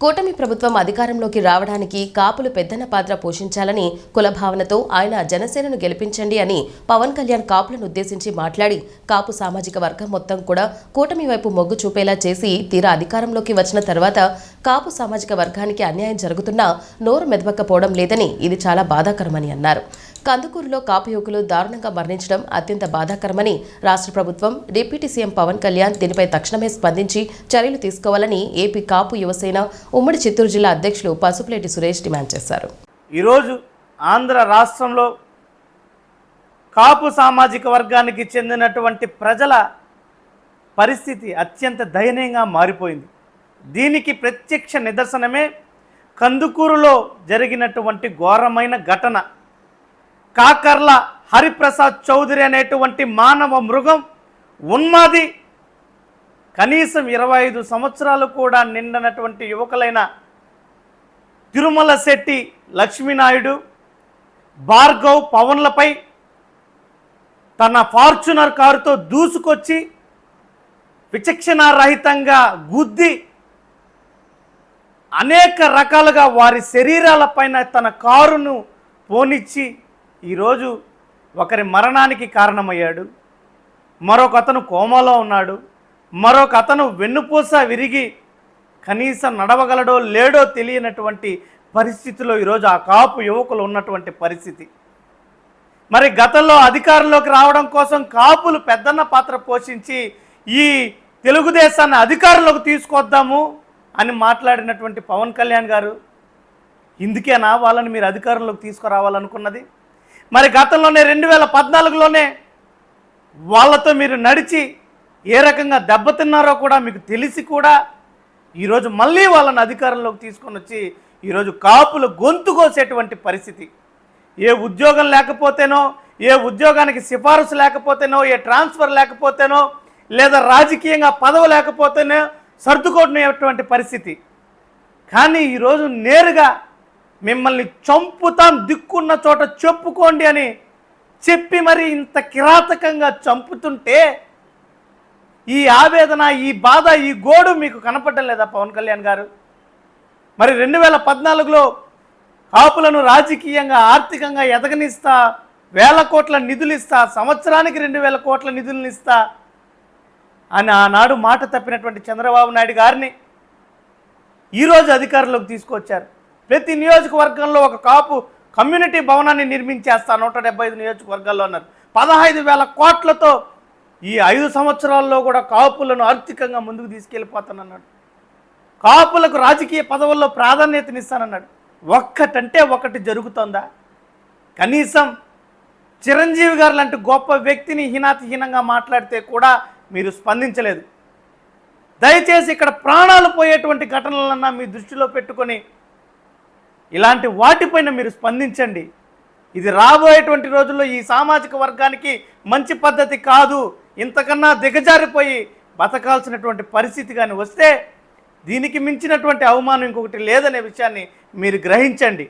కూటమి ప్రభుత్వం అధికారంలోకి రావడానికి కాపులు పెద్దన పాత్ర పోషించాలని కుల భావనతో ఆయన జనసేనను గెలిపించండి అని పవన్ కళ్యాణ్ కాపులను ఉద్దేశించి మాట్లాడి కాపు సామాజిక వర్గం మొత్తం కూడా కూటమి వైపు మొగ్గు చూపేలా చేసి తీరా అధికారంలోకి వచ్చిన తర్వాత కాపు సామాజిక వర్గానికి అన్యాయం జరుగుతున్నా నోరు మెదవకపోవడం లేదని ఇది చాలా బాధాకరమని అన్నారు. కందుకూరులో కాపు యువకులు దారుణంగా మరణించడం అత్యంత బాధాకరమని రాష్ట్ర ప్రభుత్వం డిప్యూటీ సీఎం పవన్ కళ్యాణ్ దీనిపై తక్షణమే స్పందించి చర్యలు తీసుకోవాలని ఏపీ కాపు యువసేన ఉమ్మడి చిత్తూరు జిల్లా అధ్యక్షులు పసుపులేటి సురేష్ డిమాండ్ చేశారు. ఈరోజు ఆంధ్ర రాష్ట్రంలో కాపు సామాజిక వర్గానికి చెందినటువంటి ప్రజల పరిస్థితి అత్యంత దయనీయంగా మారిపోయింది. దీనికి ప్రత్యక్ష నిదర్శనమే కందుకూరులో జరిగినటువంటి ఘోరమైన ఘటన. కాకర్ల హరిప్రసాద్ చౌదరి అనేటువంటి మానవ మృగం ఉన్మాది. కనీసం ఇరవై ఐదు సంవత్సరాలు కూడా నిండినటువంటి యువకులైన తిరుమల శెట్టి లక్ష్మీనాయుడు భార్గవ్ పవన్లపై తన ఫార్చునర్ కారుతో దూసుకొచ్చి విచక్షణారహితంగా గుద్ది అనేక రకాలుగా వారి శరీరాలపైన తన కారును పోనిచ్చి ఈరోజు ఒకరి మరణానికి కారణమయ్యాడు. మరొక అతను కోమాలో ఉన్నాడు. మరొక అతను వెన్నుపూస విరిగి కనీసం నడవగలడో లేడో తెలియనటువంటి పరిస్థితిలో ఈరోజు ఆ కాపు యువకులు ఉన్నటువంటి పరిస్థితి. మరి గతంలో అధికారంలోకి రావడం కోసం కాపులు పెద్దన్న పాత్ర పోషించి ఈ తెలుగుదేశాన్ని అధికారంలోకి తీసుకొద్దాము. అని మాట్లాడినటువంటి పవన్ కళ్యాణ్ గారు ఇందుకేనా వాళ్ళని మీరు అధికారంలోకి తీసుకురావాలనుకున్నది. మరి గతంలోనే రెండు వేల పద్నాలుగులోనే వాళ్ళతో మీరు నడిచి ఏ రకంగా దెబ్బతిన్నారో కూడా మీకు తెలిసి కూడా ఈరోజు మళ్ళీ వాళ్ళని అధికారంలోకి తీసుకొని వచ్చి ఈరోజు కాపులు గొంతు కోసేటువంటి పరిస్థితి. ఏ ఉద్యోగం లేకపోతేనో ఏ ఉద్యోగానికి సిఫారసు లేకపోతేనో ఏ ట్రాన్స్ఫర్ లేకపోతేనో లేదా రాజకీయంగా పదవి లేకపోతేనో సర్దుకోవటువంటి పరిస్థితి. కానీ ఈరోజు నేరుగా మిమ్మల్ని చంపుతాం దిక్కున్న చోట చెప్పుకోండి అని చెప్పి మరి ఇంత కిరాతకంగా చంపుతుంటే ఈ ఆవేదన ఈ బాధ ఈ గోడు మీకు కనపడడం లేదా పవన్ కళ్యాణ్ గారు? మరి రెండు వేల పద్నాలుగులో కాపులను రాజకీయంగా ఆర్థికంగా ఎదగనిస్తా వేల కోట్ల నిధులు ఇస్తా సంవత్సరానికి రెండు వేల కోట్ల నిధులను ఇస్తా అని ఆనాడు మాట తప్పినటువంటి చంద్రబాబు నాయుడు గారిని ఈరోజు అధికారంలోకి తీసుకొచ్చారు. ప్రతి నియోజకవర్గంలో ఒక కాపు కమ్యూనిటీ భవనాన్ని నిర్మించేస్తా నూట డెబ్బై ఐదు నియోజకవర్గాల్లో ఉన్నారు. పదహైదు వేల కోట్లతో ఈ ఐదు సంవత్సరాల్లో కూడా కాపులను ఆర్థికంగా ముందుకు తీసుకెళ్ళిపోతానన్నాడు. కాపులకు రాజకీయ పదవుల్లో ప్రాధాన్యతనిస్తానన్నాడు. ఒక్కటంటే ఒకటి జరుగుతోందా? కనీసం చిరంజీవి గారు లాంటి గొప్ప వ్యక్తిని హీనాతిహీనంగా మాట్లాడితే కూడా మీరు స్పందించలేదు. దయచేసి ఇక్కడ ప్రాణాలు పోయేటువంటి ఘటనలన్నా మీ దృష్టిలో పెట్టుకొని ఇలాంటి వాటిపైన మీరు స్పందించండి. ఇది రాబోయేటువంటి రోజుల్లో ఈ సామాజిక వర్గానికి మంచి పద్ధతి కాదు. ఇంతకన్నా దిగజారిపోయి బతకాల్సినటువంటి పరిస్థితి కానీ వస్తే దీనికి మించినటువంటి అవమానం ఇంకొకటి లేదనే విషయాన్ని మీరు గ్రహించండి.